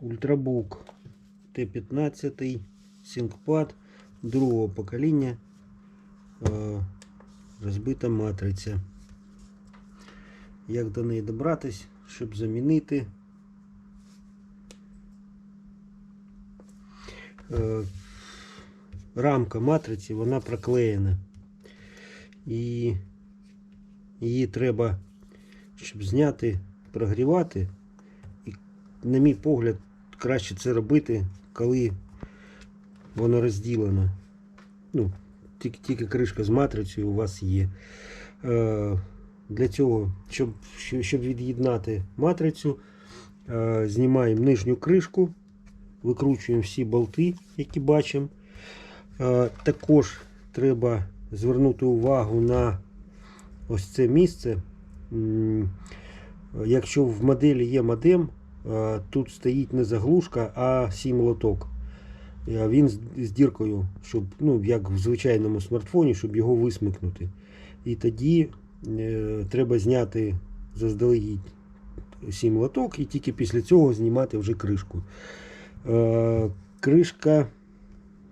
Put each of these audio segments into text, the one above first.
Ультрабук Т-15 Сінкпад другого покоління. Розбита матриця. Як до неї добратись, щоб замінити? Рамка матриці, вона проклеєна. І її треба, щоб зняти, прогрівати. На мій погляд, краще це робити, коли воно розділено. Ну, тільки, тільки кришка з матрицею у вас є. Е, для цього, щоб, щоб від'єднати матрицю, е, знімаємо нижню кришку, викручуємо всі болти, які бачимо. Е, також треба звернути увагу на ось це місце. Якщо в моделі є модем, тут стоїть не заглушка, а сій молоток. Е, Він з діркою, щоб, ну, як в звичайному смартфоні, щоб його висмикнути. І тоді е, треба зняти заздалегідь сій молоток і тільки після цього знімати вже кришку. Е, кришка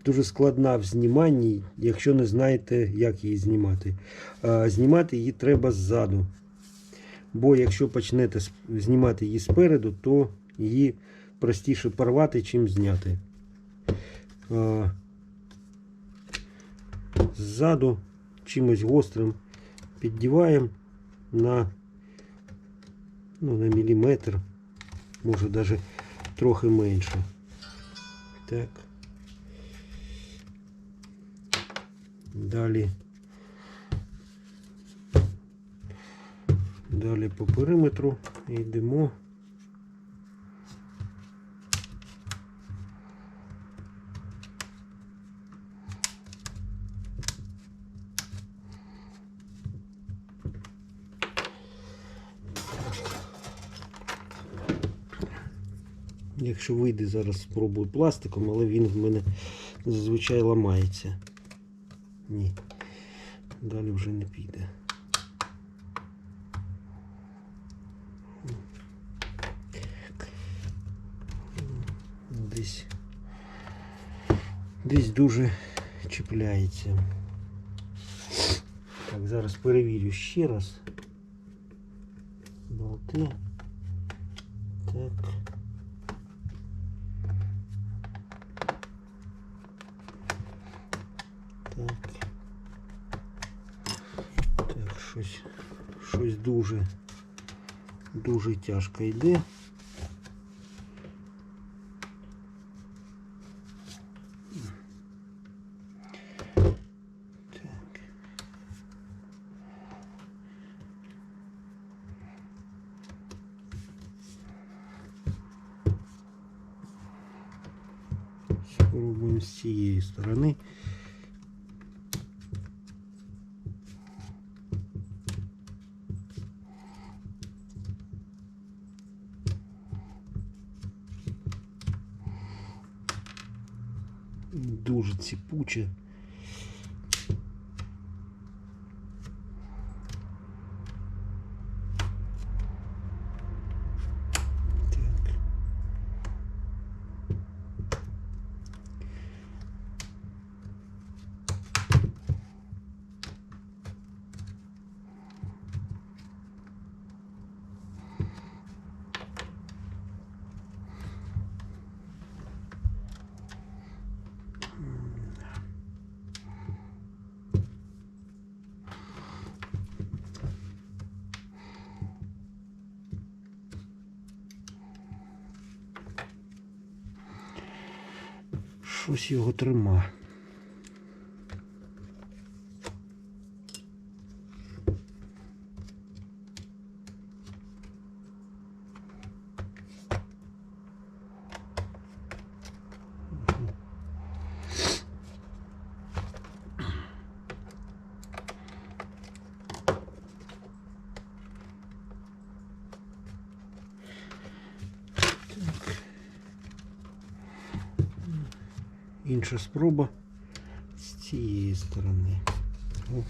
дуже складна в зніманні, якщо не знаєте, як її знімати. Е, знімати її треба ззаду. Бо якщо почнете знімати її спереду, то її простіше порвати, чим зняти. Ззаду чимось гострим піддіваємо на, ну, на міліметр, може навіть трохи менше. Так. Далі. Далі по периметру йдемо. Якщо вийде, зараз спробую пластиком, але він в мене зазвичай ламається. Ні. Далі вже не піде. Десь дуже чіпляється. Так, зараз перевірю ще раз. Болти. Так. Так. Так, щось, щось дуже, дуже тяжко йде. Дуже ціпуче. Щось його трима. Інша спроба з цієї сторони. О,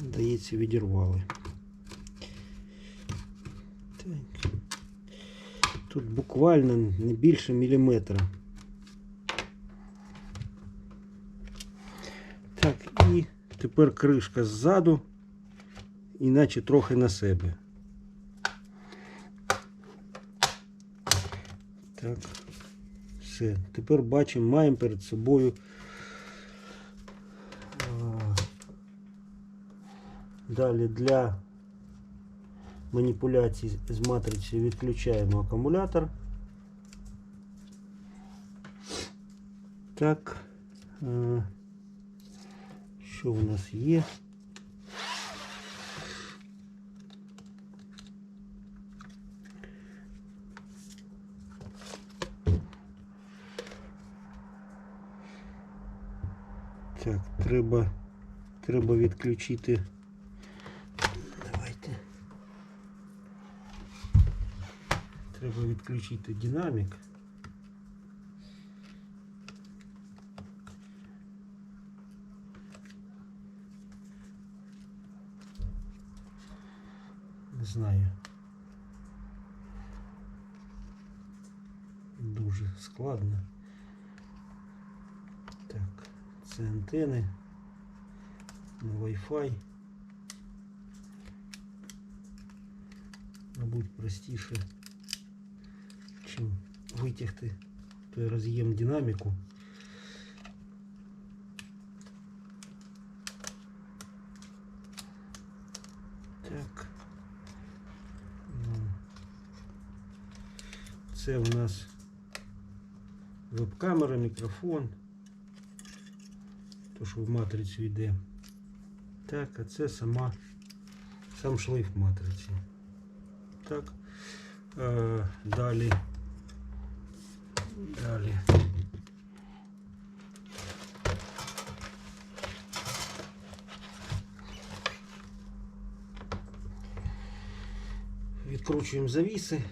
Здається, відірвали. Так. Тут буквально не більше міліметра. Так, і тепер кришка ззаду, іначе трохи на себе. Так, все. Тепер бачимо, маємо перед собою. Далі для маніпуляцій з матрицею відключаємо акумулятор. Так. Що у нас є? треба, треба відключити. Давайте. Треба відключити динамік. Не знаю. Дуже складно. Так, Це антени на Wi-Fi. Мабуть, простіше, чим витягти той роз'єм динаміку. Так. Ну, Це у нас веб-камера, мікрофон. То, що в матрицю йде. Так, а це сама сам шлейф матриці. Так. Е, далі. Далі. Відкручуємо завіси.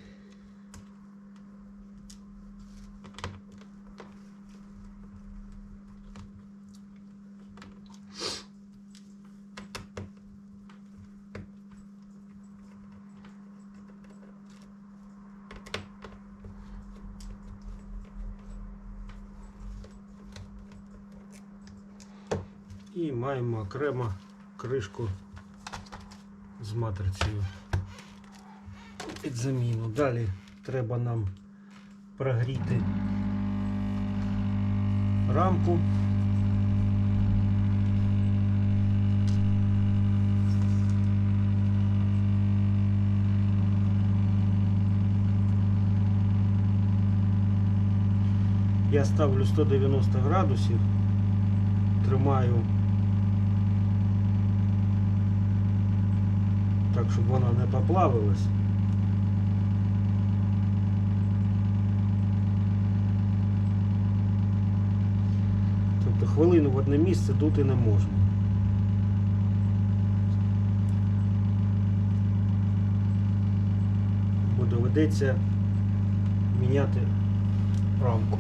І маємо окремо кришку з матрицею під заміну. Далі треба нам прогріти рамку. Я ставлю 190 градусів, тримаю так, щоб вона не поплавилась. Тобто хвилину в одне місце дути не можна. Бо доведеться міняти рамку.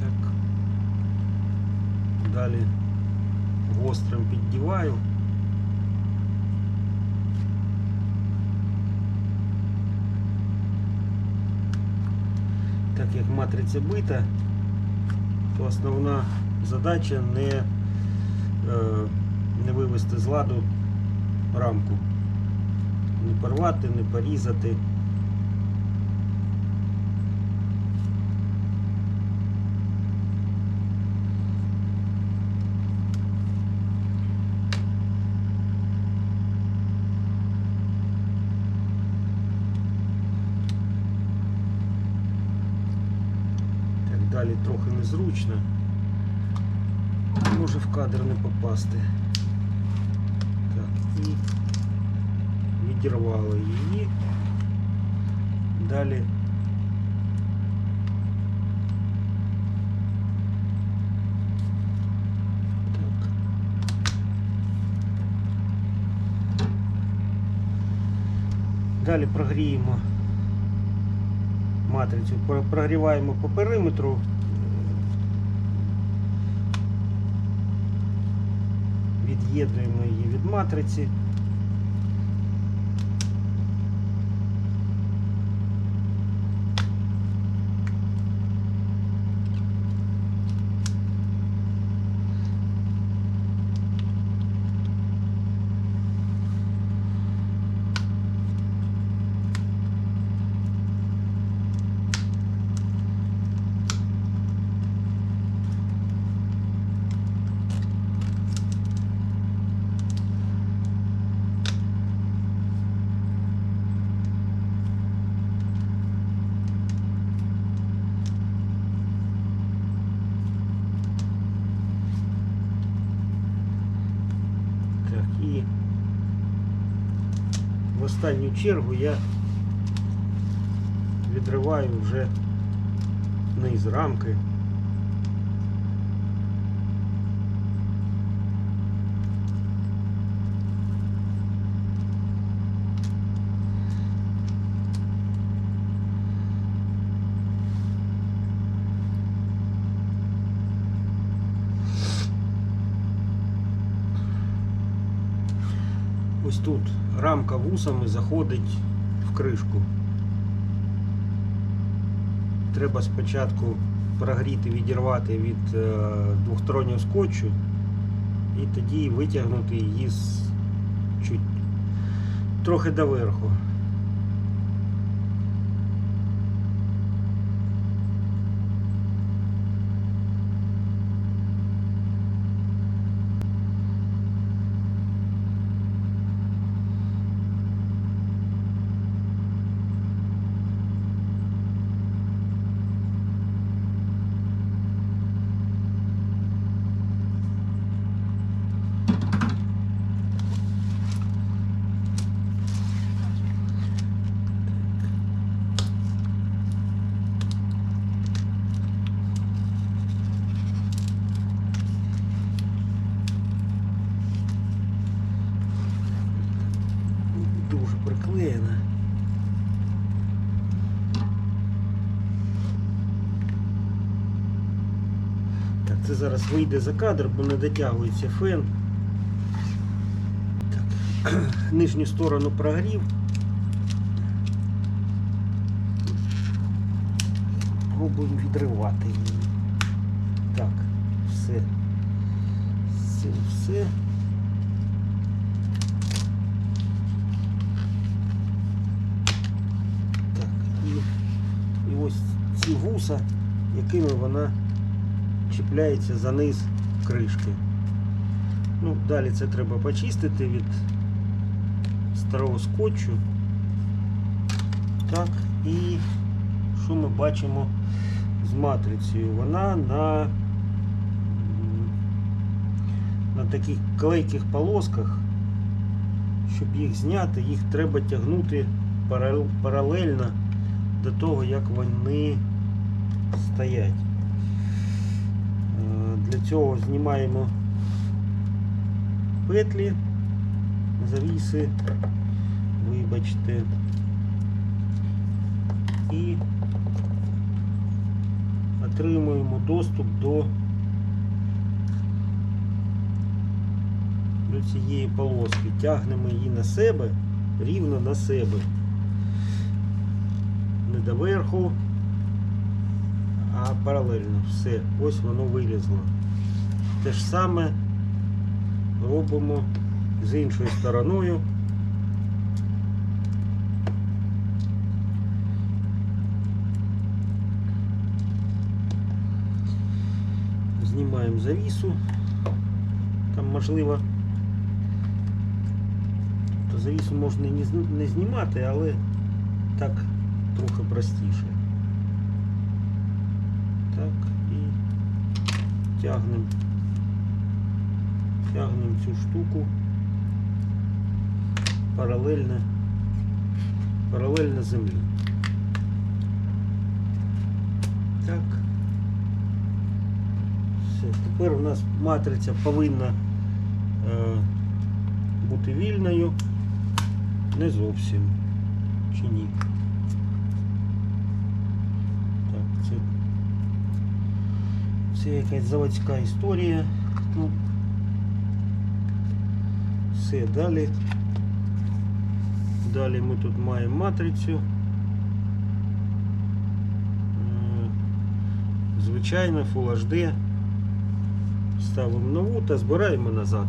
Так. Далі гострим піддіваю. Так як матриця бита, то основна задача не, е, не вивести з ладу рамку. Не порвати, не порізати. Так, далі трохи незручно. Може в кадр не попасти. Так, і відірвало її. Далі. Далі прогріємо матрицю, прогріваємо по периметру від'єднуємо її від матриці. Так, і в останню чергу я відриваю вже низ рамки. Ось тут рамка вусами заходить в кришку. Треба спочатку прогріти, відірвати від е, двохстороннього скотчу і тоді витягнути її з чуть трохи доверху. Дуже приклеєна. Так, це зараз вийде за кадр, бо не дотягується фен. Так, нижню сторону прогрів. Пробуємо відривати її. Так, все. Все, все. Так, і, і ось ці вуса, якими вона чіпляється за низ кришки. Ну, далі це треба почистити від старого скотчу. Так, і що ми бачимо з матрицею? Вона на, на таких клейких полосках. Щоб їх зняти, їх треба тягнути паралельно до того, як вони стоять. Для цього знімаємо петлі, завіси, вибачте, і отримуємо доступ до, до цієї полоски. Тягнемо її на себе, рівно на себе. Не доверху, а паралельно. Все, ось воно вилізло. Те ж саме робимо з іншою стороною. Знімаємо завісу. Там можливо. То завісу можна і не знімати, але так трохи простіше. Так, і тягнемо. Тягнемо цю штуку паралельно, паралельно землі. Так. Все. Тепер у нас матриця повинна е, бути вільною. Не зовсім. Чи ні? Так, це, це якась заводська історія. Ну, Все, далі. Далі ми тут маємо матрицю. Е, Звичайно, Full HD. Ставимо нову та збираємо назад.